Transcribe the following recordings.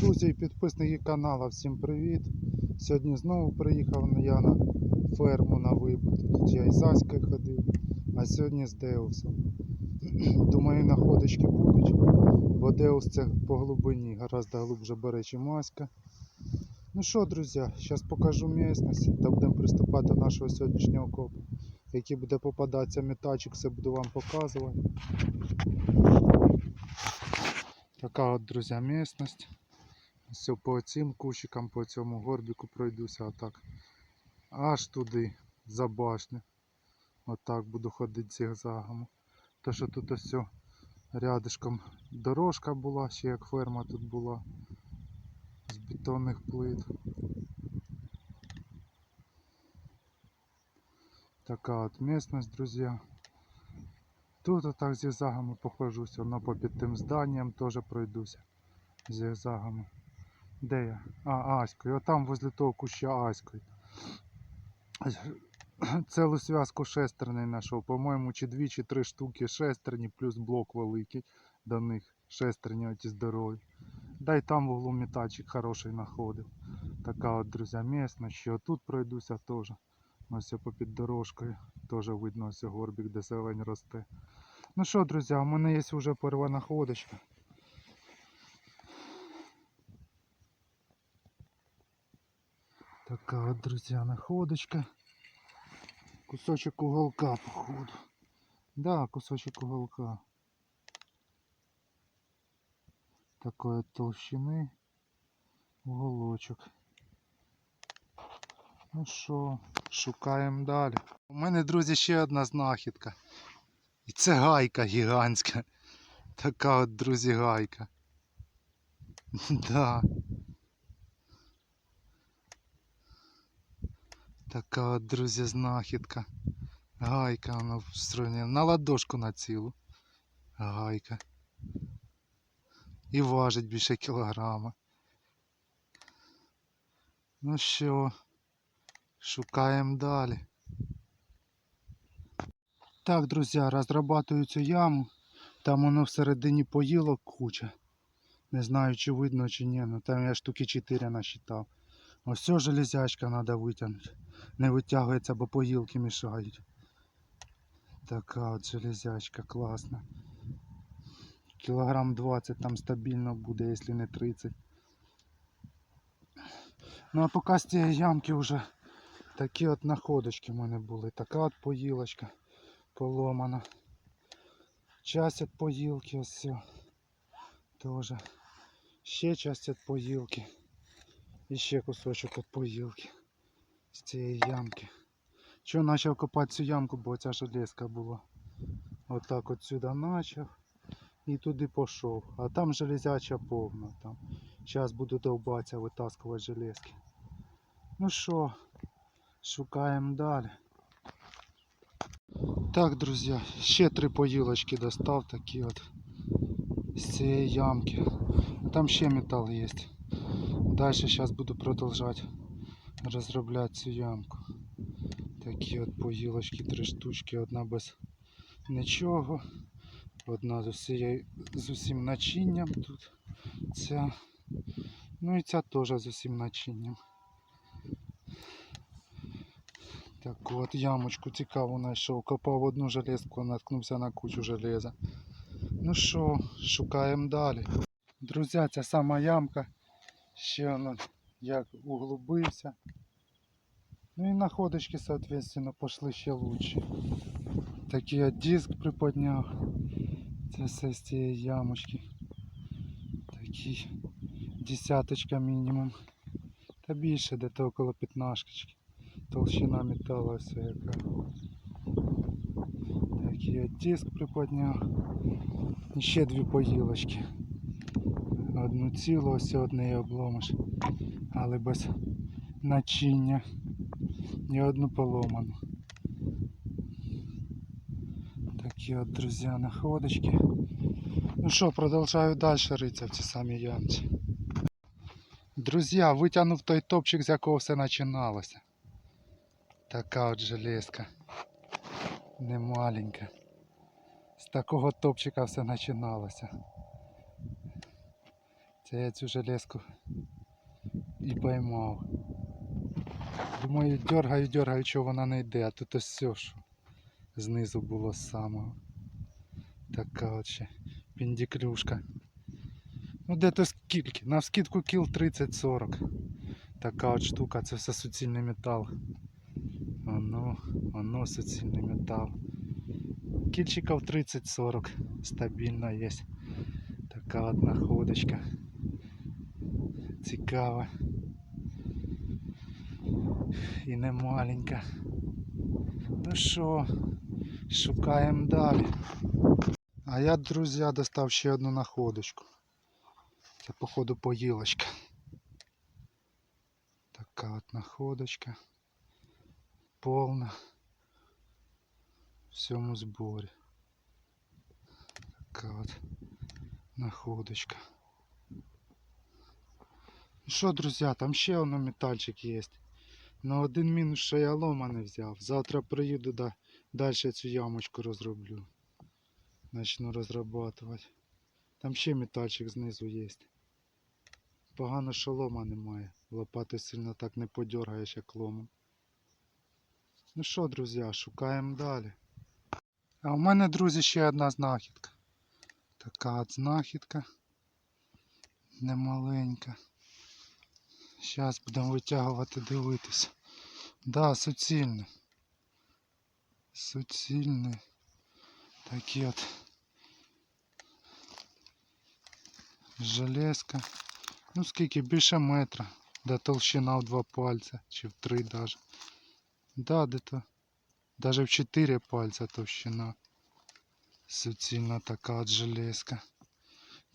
Друзі і підписники каналу, всім привіт! Сьогодні знову приїхав я на ферму на вибут. Тут я із Аською ходив, а сьогодні з Деусом. Думаю, находочки будуть, бо Деус це по глибині, гораздо глибше бере, чим Аська. Ну що, друзі, зараз покажу місцевість та будемо приступати до нашого сьогоднішнього копу. Який буде попадатися метачик, все буду вам показувати. Така от, друзі, місцевість. Все по цим кущикам, по цьому горбіку пройдуся отак. Аж туди, за башню. Отак буду ходити зигзагами. То що тут ось все рядишком дорожка була, ще як ферма тут була. З бетонних плит. Така от місцевість, друзі. Тут отак зигзагами похожуся, но попід тим зданням теж пройдуся зигзагами. Де я? А, Аською. Отам возле того куща Аською. Цілу зв'язку шестерней знайшов. По-моєму, чи дві, чи три штуки шестерні, плюс блок великий до них. Шестерні оті здорові. Да й там в углу метачик хороший знаходив. Така от, друзі, місна. Ще отут пройдуся теж. Ось попід дорожкою. Теж видно ось горбик, де зелень росте. Ну що, друзі, у мене є вже перша находочка. Така от, друзі, находочка. Кусочек уголка, походу. Да, кусочек уголка. Такої толщини уголочок. Ну що, шукаємо далі. У мене, друзі, ще одна знахідка. І це гайка гігантська. Така от, друзі, гайка. Да. Така от, друзі, знахідка. Гайка вона встроєна. На ладошку на цілу. Гайка. І важить більше кілограма. Ну що, шукаємо далі. Так, друзі, розрабатую цю яму. Там воно всередині поїлок куча. Не знаю, чи видно, чи ні. Ну там я штуки 4 насчитав. Ось ця железячка треба витягнути. Не витягується, бо поїлки мішають. Така от железячка класна. Кілограм 20 там стабільно буде, якщо не 30. Ну а поки з цієї ямки вже такі от находочки в мене були. Така от поїлочка поломана. Часть від поїлки ось все. Тоже. Ще часть від поїлки. І ще кусочок від поїлки. З цієї ямки. Чого почав копати цю ямку, бо ця железка була. Отак от сюди почав. І туди пішов. А там железяча повна. Там. Зараз буду довбатися, витаскувати железки. Ну що, шукаємо далі. Так, друзі, ще три поїлочки достав такі от з цієї ямки. Там ще метал є. Далі зараз буду продовжувати розробляти цю ямку. Такі от поїлочки, три штучки, одна без нічого, одна з, усією, з усім начинням тут. Ця. Ну і ця теж з усім начинням. Так от ямочку цікаву знайшов. Копав одну железку, наткнувся на кучу железа. Ну що, шукаємо далі. Друзі, ця сама ямка. Ще воно як углубився. Ну і находочки, соответственно, пошли ще лучше. Такий от диск приподняв. Це все з цієї ямочки. Такий десяточка мінімум. Та більше, де-то около п'ятнашки. Толщина металу все яка. Такий от диск приподняв. І ще дві поїлочки. Одну цілу, ось одне обломиш. Але без начиння. І одну поломану. Такі от, друзі, находочки. Ну що, продовжую далі ритися в ці самі ямці. Друзі, витягнув той топчик, з якого все починалося. Така от железка. Немаленька. З такого топчика все починалося. Це я цю железку і поймав. Думаю, дергаю, дергаю, що вона не йде, а тут ось все, що знизу було самого. Така от ще піндіклюшка. Ну де то скільки? На скидку кіл 30-40. Така от штука, це все суцільний метал. Оно, оно суцільний метал. Кільчиків 30-40 стабільно є. Така от находочка. Цікава. І не маленька. Ну що, шукаємо далі. А я, друзі, достав ще одну находочку. Це походу поїлочка. Така от находочка. Повна. В всьому зборі. Така от находочка. Ну що, друзі, там ще воно метальчик є. Но один мінус, що я лома не взяв. Завтра приїду да, далі цю ямочку розроблю. Начну розрабатувати. Там ще метальчик знизу є. Погано, що лома немає. Лопати сильно так не подергаєш, як ломом. Ну що, друзі, шукаємо далі. А у мене, друзі, ще одна знахідка. Така от знахідка. Немаленька. Зараз будемо витягувати, дивитися. Да, суцільне. Суцільне. Такі от. Железка. Ну скільки більше метра. Де толщина в два пальця, чи в три даже. Да, де-то. Даже в чотири пальця товщина. Суцільна така от железка.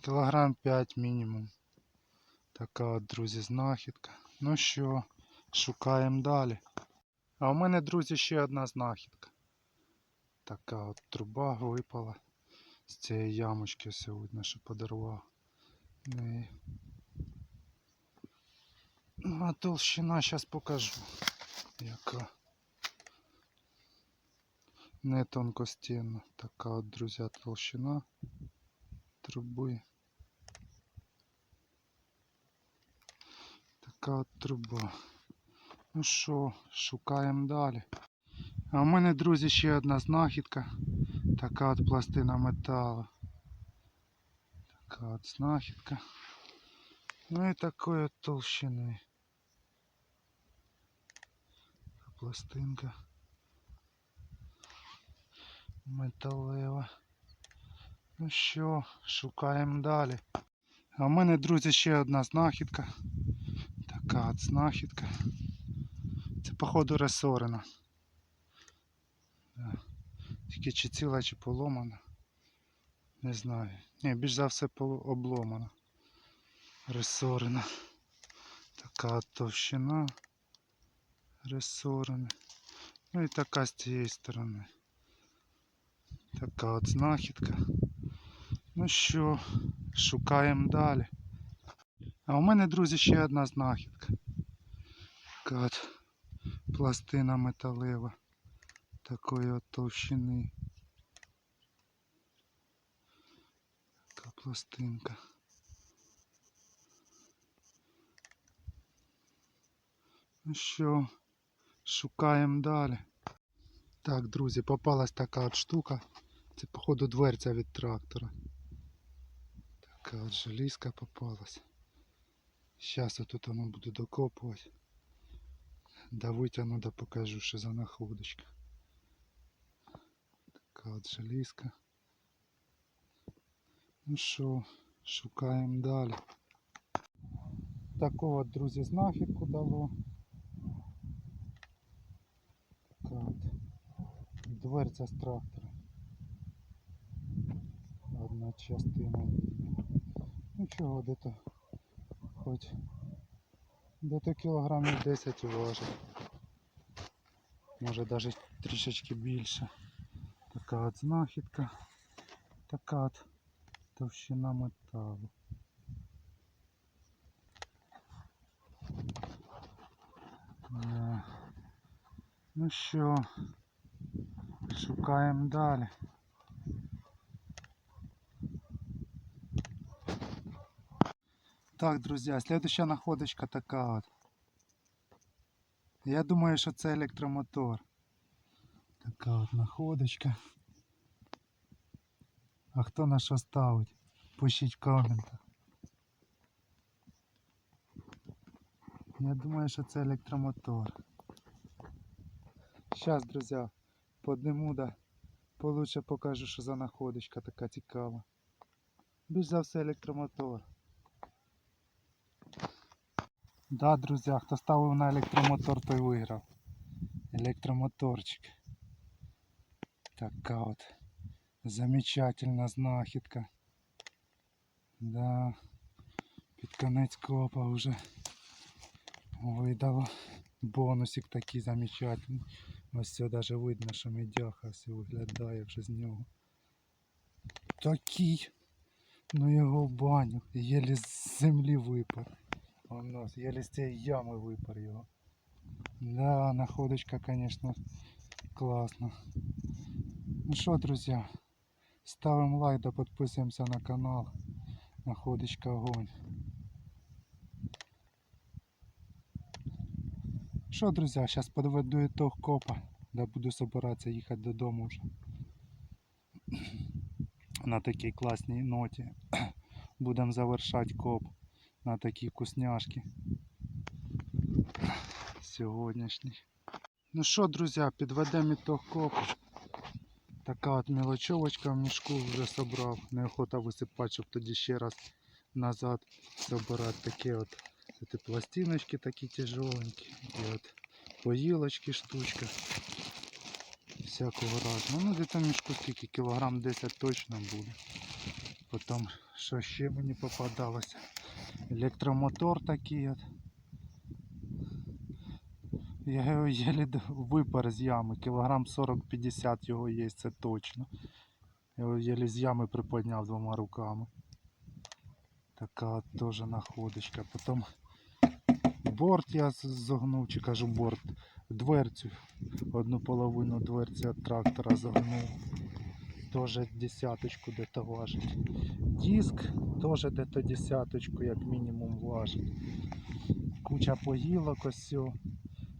Кілограм 5 мінімум. Така от, друзі, знахідка. Ну що, шукаємо далі. А у мене, друзі, ще одна знахідка. Така от труба випала з цієї ямочки сьогодні, що подарував. І... Ну, а толщина зараз покажу. Яка. Не тонкостінна. Така от, друзі, толщина труби. Така труба. Ну що, шукаємо далі. А у мене, друзі, ще одна знахідка. Така от пластина металу. Така от знахідка. Ну і такої от толщини. Пластинка. Металева. Ну що, шукаємо далі. А у мене, друзі, ще одна знахідка. Така от знахідка. Це походу ресорина. Да. Тільки чи ціла, чи поломана. Не знаю. Ні, більш за все обломана. Ресорина. Така от товщина. Ресорини. Ну і така з цієї сторони. Така от знахідка. Ну що, шукаємо далі. А у мене, друзі, ще одна знахідка. Така от пластина металева. Такої от товщини. Така пластинка. Ну що, шукаємо далі. Так, друзі, попалась така от штука. Це, походу, дверця від трактора. Така от желізка попалась. Зараз тут воно буду докопувати. Да витягну, да покажу, що за находочка. Така от желізка. Ну що, шукаємо далі. Таку от, друзі, знахідку дало. Така от дверця з трактора. Одна частина. Ну чого, де-то хоч де-то кілограмів 10 важить. Може навіть трішечки більше. Така от знахідка. Така от товщина металу. Ну що, шукаємо далі. Так, друзі, следующая находочка така от. Я думаю, що це електромотор. Така от находочка. А хто на що ставить? Пишіть в коментах. Я думаю, що це електромотор. Зараз, друзі, подниму да получше покажу, що за находочка така цікава. Більш за все електромотор. Да, друзі, хто ставив на електромотор, той виграв. Електромоторчик. Така от замечательна знахідка. Да. Під конець копа вже видало бонусик такий замечательний. Ось все даже видно, що медяха все виглядає вже з нього. Такий. Ну його в баню. Єлі з землі випар. Воно, єлі з цієї ями випар його. Да, находочка, конечно, класна. Ну що, друзі, ставимо лайк да підписуємося на канал. Находочка огонь. Що, друзі, зараз подведу ітог копа, да буду собиратися їхати додому вже. На такій класній ноті. Будемо завершати коп на такі вкусняшки. Сьогоднішній. Ну що, друзі, підведемо ітог копу. Така от мелочовочка в мішку вже собрав. Неохота висипати, щоб тоді ще раз назад собирати такі от эти пластиночки такі тяжеленькі. І от поїлочки штучка. Всякого разного. Ну де-то в мішку скільки кілограм 10 точно буде. Потім що ще мені попадалося. Електромотор такий от. Я його єлі випар з ями, кілограм 40-50 його є, це точно. Я його єлі з ями приподняв двома руками. Така теж находочка. Потім борт я зогнув, чи кажу борт, дверцю. Одну половину дверці від трактора загнув. Теж десяточку де-то важить. Диск теж де-то десяточку, як мінімум, важить. Куча поїлок ось.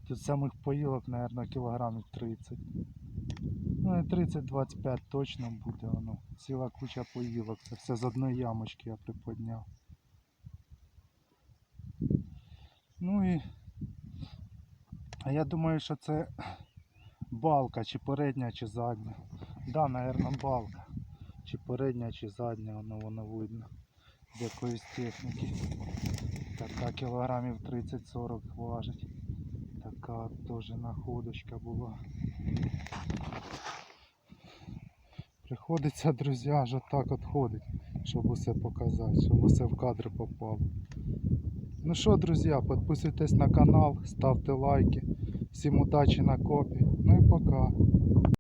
Тут самих поїлок, мабуть, кілограмів 30. Ну і 30-25 точно буде воно. Ціла куча поїлок. Це все з одної ямочки я приподняв. Ну і. А я думаю, що це балка, чи передня, чи задня. Да, мабуть, балка. Чи передня, чи задня, воно воно видно. З якоїсь техніки. Така кілограмів 30-40 важить. Така теж находочка була. Приходиться, друзі, аж отак от ходить, щоб усе показати, щоб усе в кадр попало. Ну що, друзі, підписуйтесь на канал, ставте лайки. Всім удачі на копі. Ну і пока.